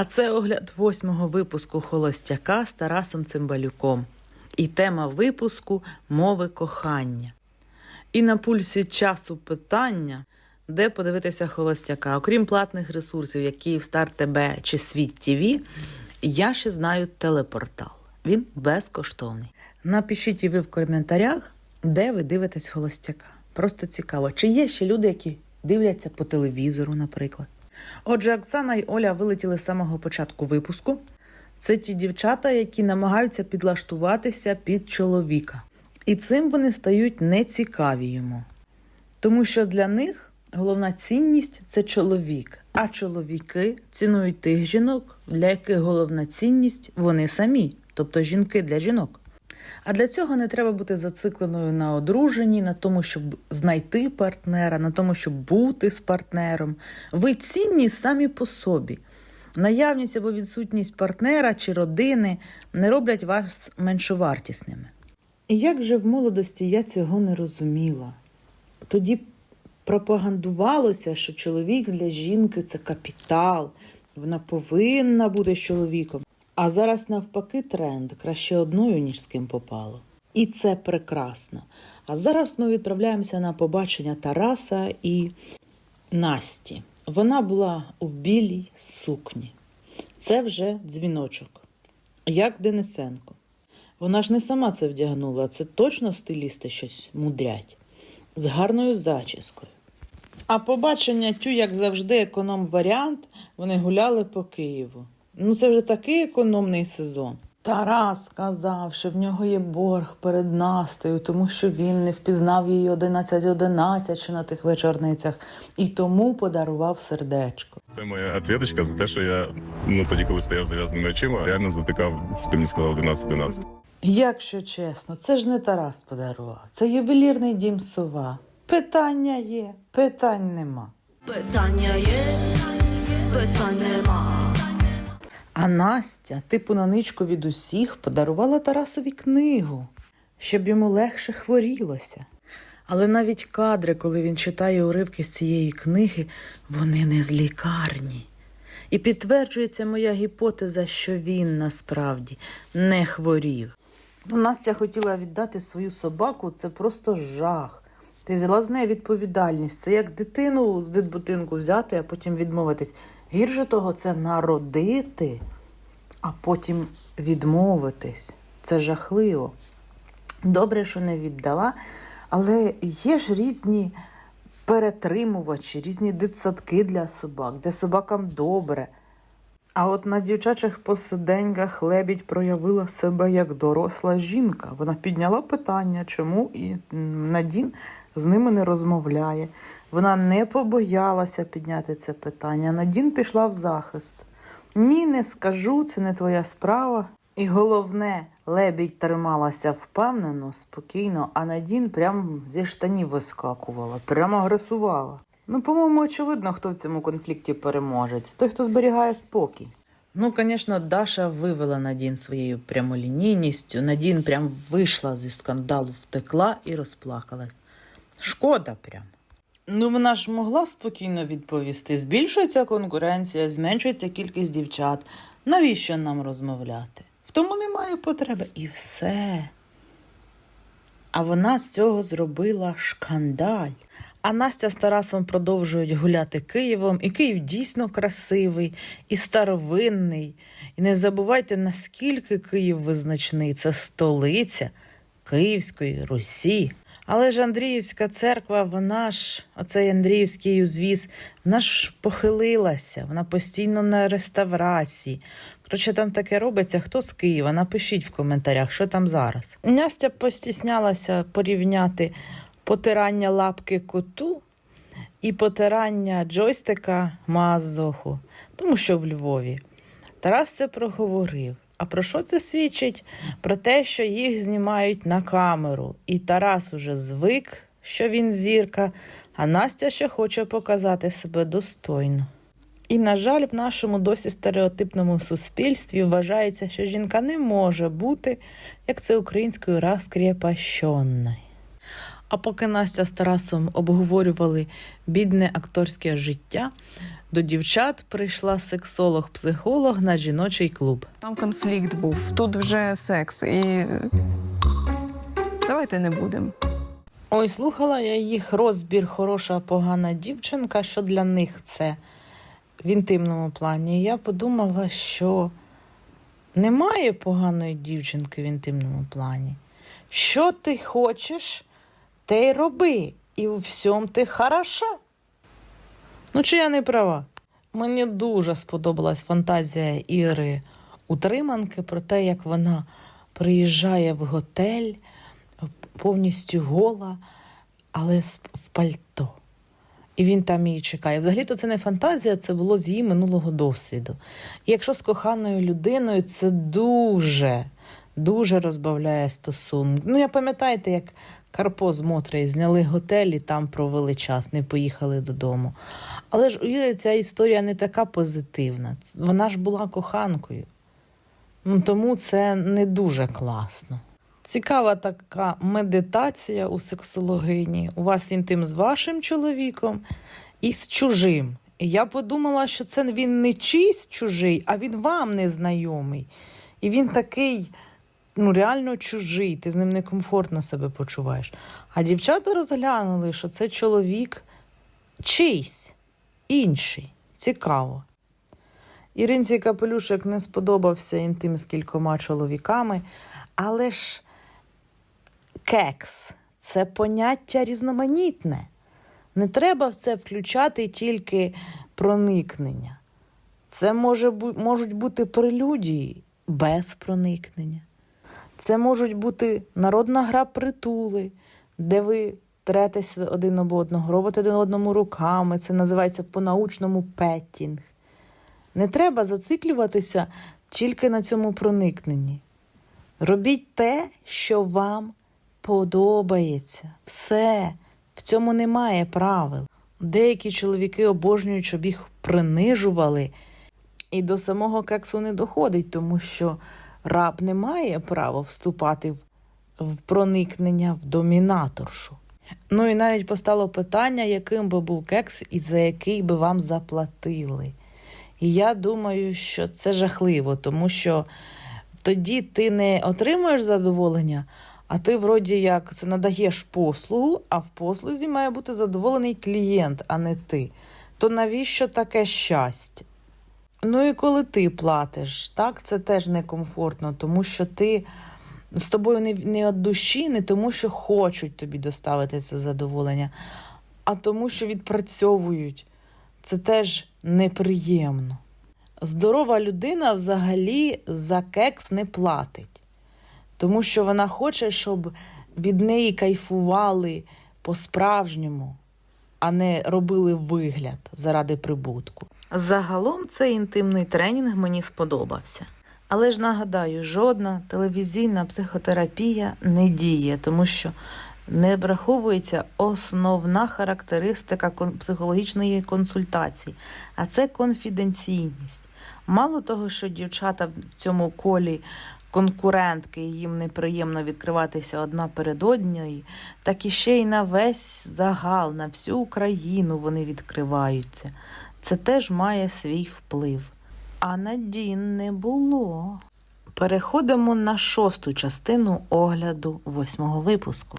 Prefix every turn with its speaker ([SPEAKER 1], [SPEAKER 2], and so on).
[SPEAKER 1] А це огляд восьмого випуску Холостяка з Тарасом Цимбалюком. І тема випуску мови кохання. І на пульсі часу питання, де подивитися холостяка. Окрім платних ресурсів, як Київстар ТБ чи Світ ТВ, я ще знаю телепортал. Він безкоштовний. Напишіть ви в коментарях, де ви дивитесь холостяка. Просто цікаво, чи є ще люди, які дивляться по телевізору, наприклад. Отже, Оксана і Оля вилетіли з самого початку випуску. Це ті дівчата, які намагаються підлаштуватися під чоловіка. І цим вони стають нецікаві йому. Тому що для них головна цінність це чоловік, а чоловіки цінують тих жінок, для яких головна цінність вони самі, тобто жінки для жінок. А для цього не треба бути зацикленою на одруженні, на тому, щоб знайти партнера, на тому, щоб бути з партнером. Ви цінні самі по собі. Наявність або відсутність партнера чи родини не роблять вас меншовартісними. І як же в молодості я цього не розуміла? Тоді пропагандувалося, що чоловік для жінки це капітал, вона повинна бути з чоловіком. А зараз навпаки тренд краще одною, ніж з ким попало. І це прекрасно. А зараз ми відправляємося на побачення Тараса і Насті. Вона була у білій сукні. Це вже дзвіночок, як Денисенко. Вона ж не сама це вдягнула, це точно стилісти щось мудрять з гарною зачіскою. А побачення тю, як завжди, економ-варіант, вони гуляли по Києву. Ну, це вже такий економний сезон. Тарас сказав, що в нього є борг перед Настею, тому що він не впізнав її 11.11 чи на тих вечорницях, і тому подарував сердечко.
[SPEAKER 2] Це моя ответочка за те, що я ну тоді, коли стояв зав'язаними очима, реально затикав, ти мені сказав 11-12.
[SPEAKER 1] Якщо чесно, це ж не Тарас подарував, це ювелірний дім сова. Питання є, питань нема.
[SPEAKER 3] Питання є, питань нема.
[SPEAKER 1] А Настя, типу на ничку від усіх, подарувала Тарасові книгу, щоб йому легше хворілося. Але навіть кадри, коли він читає уривки з цієї книги, вони не з лікарні. І підтверджується моя гіпотеза, що він насправді не хворів. Настя хотіла віддати свою собаку, це просто жах. Ти взяла з неї відповідальність. Це як дитину з дитбутинку взяти, а потім відмовитись. Гірше того, це народити, а потім відмовитись. Це жахливо. Добре, що не віддала, але є ж різні перетримувачі, різні дитсадки для собак, де собакам добре. А от на дівчачих посиденьках лебідь проявила себе як доросла жінка. Вона підняла питання, чому і Надін з ними не розмовляє. Вона не побоялася підняти це питання. Надін пішла в захист. Ні, не скажу, це не твоя справа. І головне, лебідь трималася впевнено, спокійно, а Надін прям зі штанів вискакувала, прямо агресувала. Ну, по-моєму, очевидно, хто в цьому конфлікті переможець. Той, хто зберігає спокій. Ну, звісно, Даша вивела Надін своєю прямолінійністю. Надін прям вийшла зі скандалу, втекла і розплакалась. Шкода прям. Ну, вона ж могла спокійно відповісти. Збільшується конкуренція, зменшується кількість дівчат. Навіщо нам розмовляти? В тому немає потреби. І все. А вона з цього зробила шкандаль. А Настя з Тарасом продовжують гуляти Києвом, і Київ дійсно красивий і старовинний. І не забувайте, наскільки Київ визначний. Це столиця Київської Русі. Але ж Андріївська церква, вона ж, оцей Андріївський узвіз, вона ж похилилася, вона постійно на реставрації. Коротше, там таке робиться. Хто з Києва? Напишіть в коментарях, що там зараз. Настя постіснялася порівняти потирання лапки коту і потирання джойстика Мазоху, тому що в Львові. Тарас це проговорив. А про що це свідчить? Про те, що їх знімають на камеру, і Тарас уже звик, що він зірка, а Настя ще хоче показати себе достойно. І, на жаль, в нашому досі стереотипному суспільстві вважається, що жінка не може бути, як це українською розкріпощенною. А поки Настя з Тарасом обговорювали бідне акторське життя, До дівчат прийшла сексолог-психолог на жіночий клуб.
[SPEAKER 4] Там конфлікт був, тут вже секс. І давайте не будемо.
[SPEAKER 1] Ой, слухала я їх розбір хороша, погана дівчинка, що для них це в інтимному плані. Я подумала, що немає поганої дівчинки в інтимному плані. Що ти хочеш, те й роби. І у всьому ти хороша. Ну, чи я не права? Мені дуже сподобалась фантазія Іри Утриманки про те, як вона приїжджає в готель повністю гола, але в пальто. І він там її чекає. Взагалі-то це не фантазія, це було з її минулого досвіду. І якщо з коханою людиною, це дуже, дуже розбавляє стосунки. Ну, я пам'ятаєте, як Карпо з Мотрею зняли готель і там провели час, не поїхали додому. Але ж у Іри ця історія не така позитивна. Вона ж була коханкою. Ну, тому це не дуже класно. Цікава така медитація у сексологині. У вас інтим з вашим чоловіком і з чужим. І я подумала, що це він не чийсь чужий, а він вам незнайомий. І він такий, ну, реально чужий, ти з ним некомфортно себе почуваєш. А дівчата розглянули, що це чоловік чийсь, інший. Цікаво. Іринці Капелюшек не сподобався інтим з кількома чоловіками, але ж кекс це поняття різноманітне. Не треба в це включати тільки проникнення. Це може, можуть бути прелюдії без проникнення. Це можуть бути народна гра притули, де ви третесь один об одного, робите один одному руками. Це називається по-научному петтінг. Не треба зациклюватися тільки на цьому проникненні. Робіть те, що вам подобається. Все. В цьому немає правил. Деякі чоловіки обожнюють, щоб їх принижували, і до самого кексу не доходить, тому що раб не має права вступати в, проникнення в домінаторшу. Ну і навіть постало питання, яким би був кекс і за який би вам заплатили. І я думаю, що це жахливо, тому що тоді ти не отримуєш задоволення, а ти вроді як це надаєш послугу, а в послузі має бути задоволений клієнт, а не ти. То навіщо таке щастя? Ну і коли ти платиш, так, це теж некомфортно, тому що ти з тобою не, не від душі, не тому, що хочуть тобі доставити це задоволення, а тому, що відпрацьовують. Це теж неприємно. Здорова людина взагалі за кекс не платить, тому що вона хоче, щоб від неї кайфували по-справжньому, а не робили вигляд заради прибутку. Загалом цей інтимний тренінг мені сподобався. Але ж нагадаю, жодна телевізійна психотерапія не діє, тому що не враховується основна характеристика психологічної консультації, а це конфіденційність. Мало того, що дівчата в цьому колі конкурентки, їм неприємно відкриватися одна перед однією, так і ще й на весь загал, на всю Україну вони відкриваються. Це теж має свій вплив. А Надін не було. Переходимо на шосту частину огляду восьмого випуску.